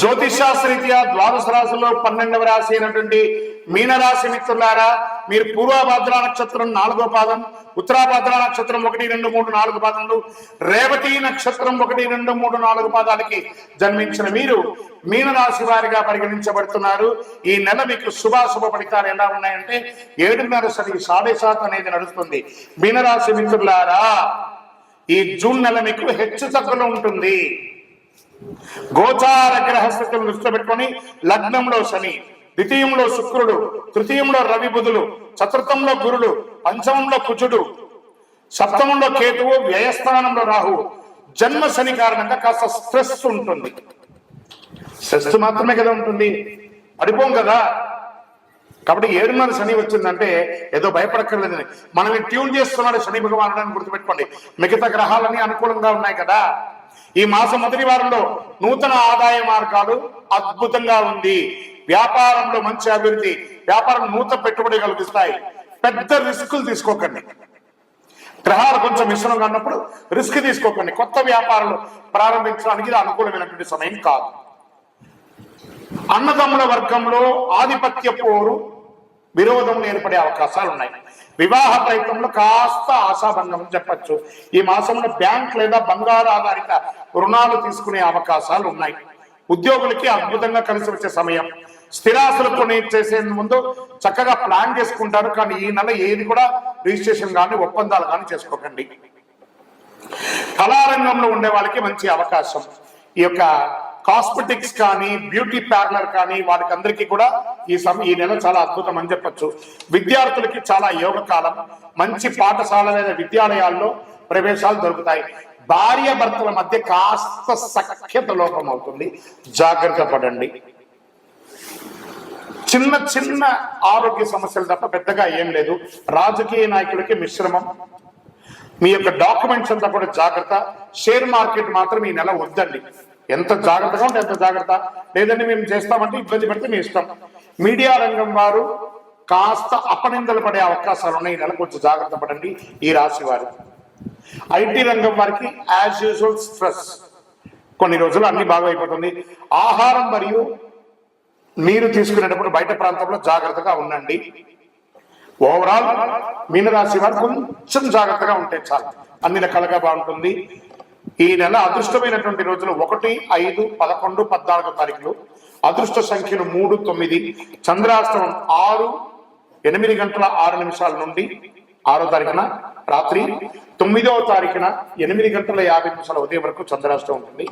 జ్యోతిషాస్త్రీత్యా ద్వాదశ రాశిలో పన్నెండవ రాశి అయినటువంటి మీనరాశి మిత్రులారా మీరు పూర్వభద్ర నక్షత్రం నాలుగో పాదం ఉత్తరాభద్ర నక్షత్రం ఒకటి రెండు మూడు నాలుగు పాదములు రేవతి నక్షత్రం ఒకటి రెండు మూడు నాలుగు పాదాలకి జన్మించిన మీరు మీనరాశి వారిగా పరిగణించబడుతున్నారు. ఈ నెల మీకు శుభాశుభ ఫలితాలు ఎలా ఉన్నాయంటే ఏడున్నర సరి సాడే శాతం అనేది నడుస్తుంది. మీనరాశి మిత్రులారా ఈ జూన్ నెల మీకు హెచ్చు తగ్గులు ఉంటుంది. గోచార గ్రహస్థితులను దృష్టిలో పెట్టుకొని లగ్నంలో శని ద్వితీయంలో శుక్రుడు తృతీయంలో రవి బుధులు చతుర్థంలో గురుడు పంచమంలో కుజుడు సప్తమంలో కేతువు వ్యయస్థానంలో రాహు జన్మ శని కారణంగా కాస్త స్ట్రెస్ ఉంటుంది. స్ట్రెస్ మాత్రమే కదా ఉంటుంది. పడిపోం కదా. కాబట్టి ఏడున్నర శని వచ్చిందంటే ఏదో భయపడక్కర్లేదని మనల్ని ట్యూన్ చేస్తున్నాడు శని భగవానుడు అని గుర్తుపెట్టుకోండి. మిగతా గ్రహాలన్నీ అనుకూలంగా ఉన్నాయి కదా. ఈ మాసం మొదటి వారంలో నూతన ఆదాయ మార్గాలు అద్భుతంగా ఉంది. వ్యాపారంలో మంచి అభివృద్ధి వ్యాపారం నూతన పెట్టుబడి కలిగిస్తాయి పెద్ద రిస్కులు తీసుకోకండి. గ్రహాలు కొంచెం మిశ్రమంగా ఉన్నప్పుడు రిస్క్ తీసుకోకండి. కొత్త వ్యాపారాలు ప్రారంభించడానికి ఇది అనుకూలమైనటువంటి సమయం కాదు. అన్నదమ్ముల వర్గంలో ఆధిపత్య పోరు విరోధం ఏర్పడే అవకాశాలు ఉన్నాయి వివాహ ప్రయత్నంలో కాస్త ఆశాభంగం చెప్పచ్చు. ఈ మాసంలో బ్యాంక్ లేదా బంగారు ఆధారిత రుణాలు తీసుకునే అవకాశాలు ఉన్నాయి ఉద్యోగులకి అద్భుతంగా కలిసి వచ్చే సమయం. స్థిరాస్తులు కొని చేసే ముందు చక్కగా ప్లాన్ చేసుకుంటారు. కానీ ఈ నెల ఏది కూడా రిజిస్ట్రేషన్ కానీ ఒప్పందాలు కానీ చేసుకోకండి. కళారంగంలో ఉండే వాళ్ళకి మంచి అవకాశం. ఈ యొక్క కాస్మెటిక్స్ కానీ బ్యూటీ పార్లర్ కానీ వారికి అందరికీ కూడా ఈ సమ ఈ నెల చాలా అద్భుతం అని చెప్పొచ్చు. విద్యార్థులకి చాలా యోగ కాలం మంచి పాఠశాల లేదా విద్యాలయాల్లో ప్రవేశాలు దొరుకుతాయి. భార్య భర్తల మధ్య కాస్త సఖ్యత లోపం అవుతుంది. జాగ్రత్త పడండి. చిన్న చిన్న ఆరోగ్య సమస్యలు తప్ప పెద్దగా ఏం లేదు. రాజకీయ నాయకులకి మిశ్రమం. మీ యొక్క డాక్యుమెంట్స్ అంతా కూడా జాగ్రత్త. షేర్ మార్కెట్ మాత్రం ఈ నెల వద్దండి. ఎంత జాగ్రత్తగా ఉంటే ఎంత జాగ్రత్త. లేదంటే మేము చేస్తామంటే ఇబ్బంది పడితే మీ ఇష్టం. మీడియా రంగం వారు కాస్త అపనిందలు పడే అవకాశాలు ఉన్నాయి. ఈ నెల కొంచెం జాగ్రత్త పడండి. ఈ రాశి వారు. ఐటీ రంగం వారికి యాజ్ యూజువల్ స్ట్రెస్ కొన్ని రోజులు అన్ని బాగా అయిపోతుంది. ఆహారం మరియు నీరు తీసుకునేటప్పుడు బయట ప్రాంతంలో జాగ్రత్తగా ఉండండి. ఓవరాల్ మీనరాశి వారు కొంచెం జాగ్రత్తగా ఉంటే చాలు. అన్ని రకాలుగా బాగుంటుంది. ఈ నెల అదృష్టమైనటువంటి రోజులు ఒకటి ఐదు పదకొండు పద్నాలుగు తారీఖులు. అదృష్ట సంఖ్యలు మూడు తొమ్మిది. చంద్రాష్టమం ఆరు ఎనిమిది గంటల ఆరు నిమిషాల నుండి ఆరో తారీఖున రాత్రి. తొమ్మిదవ తారీఖున ఎనిమిది గంటల యాభై నిమిషాల ఉదయం వరకు చంద్రాష్టం ఉంటుంది.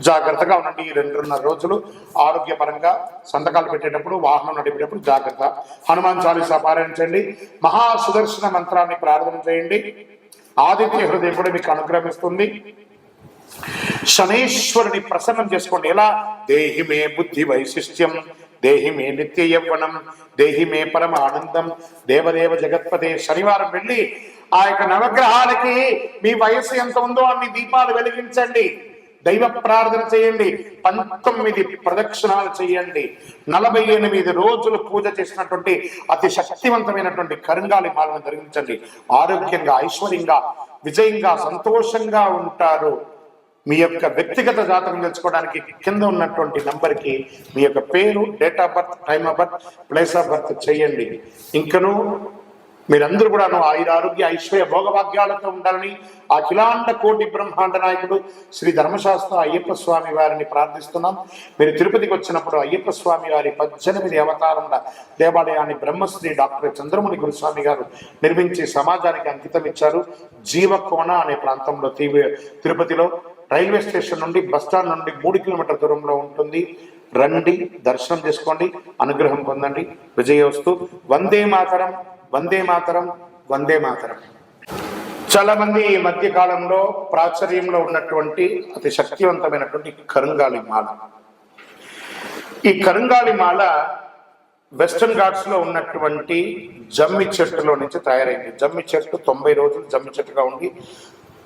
జాగ్రత్తగా ఉండండి ఈ రెండున్నర రోజులు. ఆరోగ్యపరంగా సంతకాలు పెట్టేటప్పుడు వాహనం నడిపేటప్పుడు జాగ్రత్త. హనుమాన్ చాలీసా పారాయణించండి. మహా సుదర్శన మంత్రాన్ని ప్రార్థన చేయండి. ఆదిత్య హృదయం కూడా మీకు అనుగ్రహిస్తుంది శనేశ్వరుని ప్రసన్నం చేసుకోండి. ఎలా? దేహిమే బుద్ధి వైశిష్ట్యం దేహిమే నిత్య యవ్వనం దేహిమే పరమ ఆనందం దేవదేవ జగత్పదే శనివారం వెళ్ళి ఆ యొక్క నవగ్రహాలకి మీ వయస్సు ఎంత ఉందో అన్ని దీపాలు వెలిగించండి. దైవ ప్రార్థన చేయండి. పంతొమ్మిది ప్రదక్షిణాలు చేయండి. నలభై ఎనిమిది రోజులు పూజ చేసినటువంటి అతి శక్తివంతమైనటువంటి కరుంగాలి మాలను ధరించండి. ఆరోగ్యంగా ఐశ్వర్యంగా విజయంగా సంతోషంగా ఉంటారు. మీ యొక్క వ్యక్తిగత జాతకం తెలుసుకోవడానికి కింద ఉన్నటువంటి నంబర్కి మీ యొక్క పేరు date of birth time of birth place of birth చేయండి. ఇంకను మీరందరూ కూడాను ఆయుర ఆరోగ్య ఐశ్వర్య భోగభాగ్యాలతో ఉండాలని ఆ కోటి బ్రహ్మాండ నాయకుడు శ్రీ ధర్మశాస్త్ర అయ్యప్ప స్వామి వారిని ప్రార్థిస్తున్నాం. మీరు తిరుపతికి వచ్చినప్పుడు అయ్యప్ప స్వామి వారి పద్దెనిమిది అవతారముల దేవాలయాన్ని బ్రహ్మశ్రీ డాక్టర్ చంద్రముని గురుస్వామి గారు నిర్మించి సమాజానికి అంకితం ఇచ్చారు. జీవకోణ అనే ప్రాంతంలో తీవ్ర తిరుపతిలో రైల్వే స్టేషన్ నుండి బస్ స్టాండ్ నుండి మూడు కిలోమీటర్ దూరంలో ఉంటుంది. రండి దర్శనం చేసుకోండి అనుగ్రహం పొందండి. విజయోస్తు. వందే మాతరం వందే మాతరం వందే మాతరం. చాలా మంది ఈ మధ్య కాలంలో ప్రాచుర్యంలో ఉన్నటువంటి అతి శక్తివంతమైనటువంటి కరుంగాలి మాల. ఈ కరుంగాలి మాల వెస్టర్న్ ఘాట్స్లో ఉన్నటువంటి జమ్మి చెట్టులో నుంచి తయారైంది. జమ్మి చెట్టు తొంభై రోజులు జమ్మి చెట్టుగా ఉండి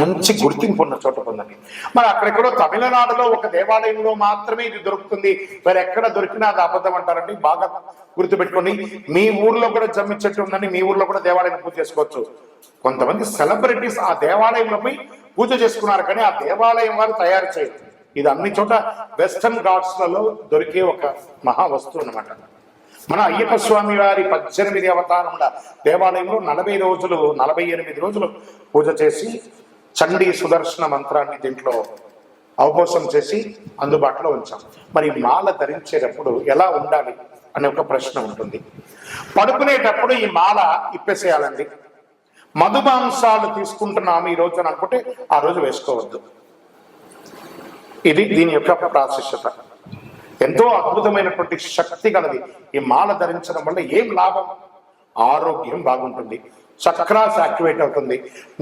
మంచి గుర్తింపు ఉన్న చోట పొందండి. మరి అక్కడెక్కడో తమిళనాడులో ఒక దేవాలయంలో మాత్రమే ఇది దొరుకుతుంది. మరి ఎక్కడ దొరికినా అది అబద్ధం అంటారండి. బాగా గుర్తుపెట్టుకొని మీ ఊర్లో కూడా జమ్మి చెట్టు ఉందని మీ ఊర్లో కూడా దేవాలయం పూజ చేసుకోవచ్చు. కొంతమంది సెలబ్రిటీస్ ఆ దేవాలయంలో పోయి పూజ చేసుకున్నారు. కానీ ఆ దేవాలయం వారు తయారు చేయరు. ఇది అన్ని చోట వెస్టర్న్ ఘాట్స్లలో దొరికే ఒక మహా వస్తువు అన్నమాట. మన అయ్యప్ప స్వామి వారి పద్దెనిమిది అవతారముల దేవాలయంలో నలభై రోజులు నలభై ఎనిమిది రోజులు పూజ చేసి చండీ సుదర్శన మంత్రాన్ని దీంట్లో అవపోసం చేసి అందుబాటులో ఉంచాం. మరి మాల ధరించేటప్పుడు ఎలా ఉండాలి అనే ఒక ప్రశ్న ఉంటుంది. పడుకునేటప్పుడు ఈ మాల ఇప్పేసేయాలండి. మధుమాంసాలు తీసుకుంటున్నాము ఈ రోజు అని అనుకుంటే ఆ రోజు వేసుకోవద్దు. ఇది దీని యొక్క ప్రాశిష్యత ఎంతో అద్భుతమైనటువంటి శక్తి గలది. ఈ మాల ధరించడం వల్ల ఏం లాభం? ఆరోగ్యం బాగుంటుంది. చక్రాస్ యాక్టివేట్ అవుతుంది.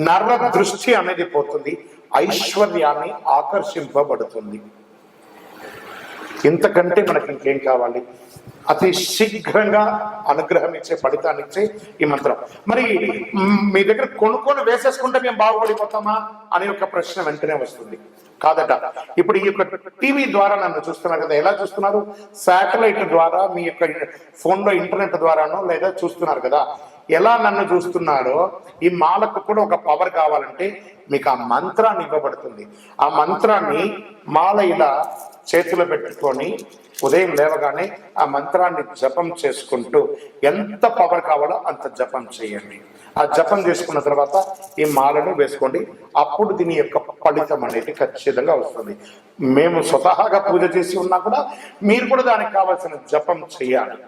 నర్ర దృష్టి అనేది పోతుంది. ఐశ్వర్యాన్ని ఆకర్షింపబడుతుంది. ఇంతకంటే మనకి ఇంకేం కావాలి? అతి శీఘ్రంగా అనుగ్రహం ఇచ్చే ఫలితాన్ని ఇచ్చే ఈ మంత్రం. మరి మీ దగ్గర కొనుక్కొని వేసేసుకుంటే మేము బాగుపడిపోతామా అనే ఒక ప్రశ్న వెంటనే వస్తుంది. కాదట. ఇప్పుడు ఈ యొక్క టీవీ ద్వారా నన్ను చూస్తున్నారు కదా ఎలా చూస్తున్నారు? శాటిలైట్ ద్వారా మీ యొక్క ఫోన్లో ఇంటర్నెట్ ద్వారానో లేదా చూస్తున్నారు కదా. ఎలా నన్ను చూస్తున్నాడో ఈ మాలకు కూడా ఒక పవర్ కావాలంటే మీకు ఆ మంత్రాన్ని ఇవ్వబడుతుంది. ఆ మంత్రాన్ని మాల ఇలా చేతిలో పెట్టుకొని ఉదయం లేవగానే ఆ మంత్రాన్ని జపం చేసుకుంటూ ఎంత పవర్ కావాలో అంత జపం చేయండి. ఆ జపం చేసుకున్న తర్వాత ఈ మాలను వేసుకోండి. అప్పుడు దీని యొక్క ఫలితం అనేది ఖచ్చితంగా వస్తుంది. మేము స్వతహాగా పూజ చేసి ఉన్నా కూడా మీరు కూడా దానికి కావాల్సిన జపం చేయాలి.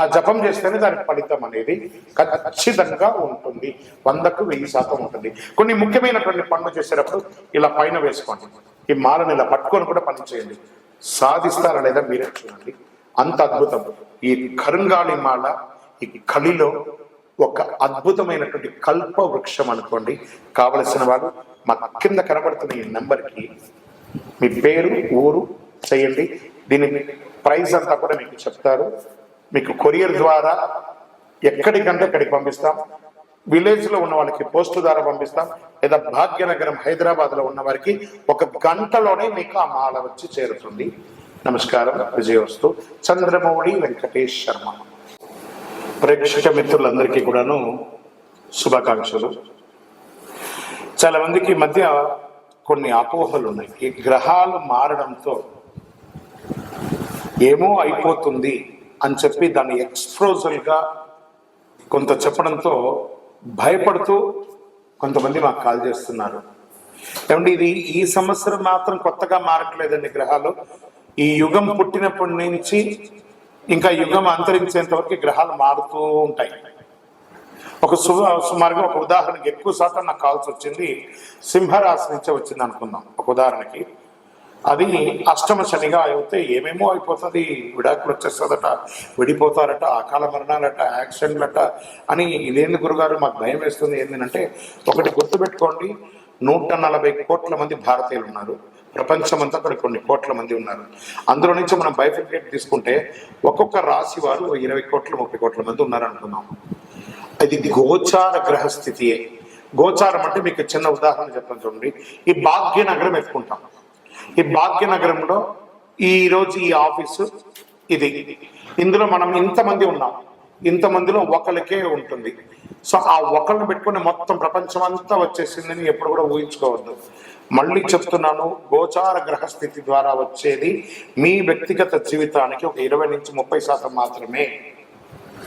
ఆ జపం చేస్తేనే దాని ఫలితం అనేది ఖచ్చితంగా ఉంటుంది. వందకు వెయ్యి శాతం ఉంటుంది. కొన్ని ముఖ్యమైనటువంటి పనులు చేసేటప్పుడు ఇలా పైన వేసుకోండి. ఈ మాలను ఇలా పట్టుకొని కూడా పని చేయండి. సాధిస్తారా లేదా మీరే చూడండి. అంత అద్భుతం. ఈ కరుంగాళి మాల ఈ కలిలో ఒక అద్భుతమైనటువంటి కల్ప వృక్షం అనుకోండి. కావలసిన వాళ్ళు మా కింద కనబడుతున్న ఈ నెంబర్కి మీ పేరు ఊరు చేయండి. దీని ప్రైస్ అంతా కూడా మీకు చెప్తారు. మీకు కొరియర్ ద్వారా ఎక్కడికంటే అక్కడికి పంపిస్తాం. విలేజ్లో ఉన్న వాళ్ళకి పోస్ట్ ద్వారా పంపిస్తాం. లేదా భాగ్యనగరం హైదరాబాద్లో ఉన్న వారికి ఒక గంటలోనే మీకు ఆ మాల వచ్చి చేరుతుంది. నమస్కారం. విజయవస్తు. చంద్రమౌళి వెంకటేష్ శర్మ. ప్రేక్షక మిత్రులందరికీ కూడాను శుభాకాంక్షలు. చాలా మందికి మధ్య కొన్ని అపోహలు ఉన్నాయి. ఈ గ్రహాలు మారడంతో ఏమో అయిపోతుంది. అని చెప్పి దాన్ని ఎక్స్ప్రోజల్గా కొంత చెప్పడంతో భయపడుతూ కొంతమంది మాకు కాల్ చేస్తున్నారు. ఏమంటే ఇది ఈ సంవత్సరం మాత్రం కొత్తగా మారట్లేదండి గ్రహాలు. ఈ యుగం పుట్టినప్పటి నుంచి ఇంకా యుగం అంతరించేంత వరకు గ్రహాలు మారుతూ ఉంటాయి. ఒక సు సుమారుగా ఒక ఉదాహరణకి ఎక్కువ శాతం నాకు కావాల్సి వచ్చింది సింహరాశి నుంచే వచ్చింది అనుకుందాం. ఒక ఉదాహరణకి అది అష్టమ శనిగా అయితే ఏమేమో అయిపోతుంది. విడాకులు వచ్చేస్తుందట విడిపోతారట అకాల మరణాలట యాక్సిడెంట్లట అని ఇదేంది గురుగారు? మాకు భయం వేస్తుంది. ఏంటంటే ఒకటి గుర్తుపెట్టుకోండి. నూట నలభై కోట్ల మంది భారతీయులు ఉన్నారు. ప్రపంచమంతా అక్కడ కొన్ని కోట్ల మంది ఉన్నారు. అందులో నుంచి మనం బైఫికేట్ తీసుకుంటే ఒక్కొక్క రాశి వారు ఇరవై కోట్ల ముప్పై కోట్ల మంది ఉన్నారు అది గోచార గ్రహ స్థితియే గోచారం అంటే మీకు చిన్న ఉదాహరణ చెప్పండి చూడండి. ఈ భాగ్యనగరం ఎత్తుకుంటాం. ఈ భాగ్యనగరంలో ఈరోజు ఈ ఆఫీసు ఇది. ఇందులో మనం ఇంతమంది ఉన్నాం. ఇంతమందిలో ఒకరికే ఉంటుంది. సో ఆ ఒకరిని పెట్టుకుని మొత్తం ప్రపంచం అంతా వచ్చేసిందని ఎప్పుడు కూడా ఊహించుకోవద్దు. మళ్ళీ చెప్తున్నాను గోచార గ్రహస్థితి ద్వారా వచ్చేది మీ వ్యక్తిగత జీవితానికి ఒక ఇరవై నుంచి ముప్పై శాతం మాత్రమే.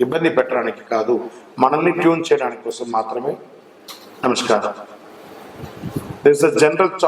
ఇబ్బంది పెట్టడానికి కాదు మనల్ని ట్యూన్ చేయడానికి కోసం మాత్రమే. నమస్కారం. This general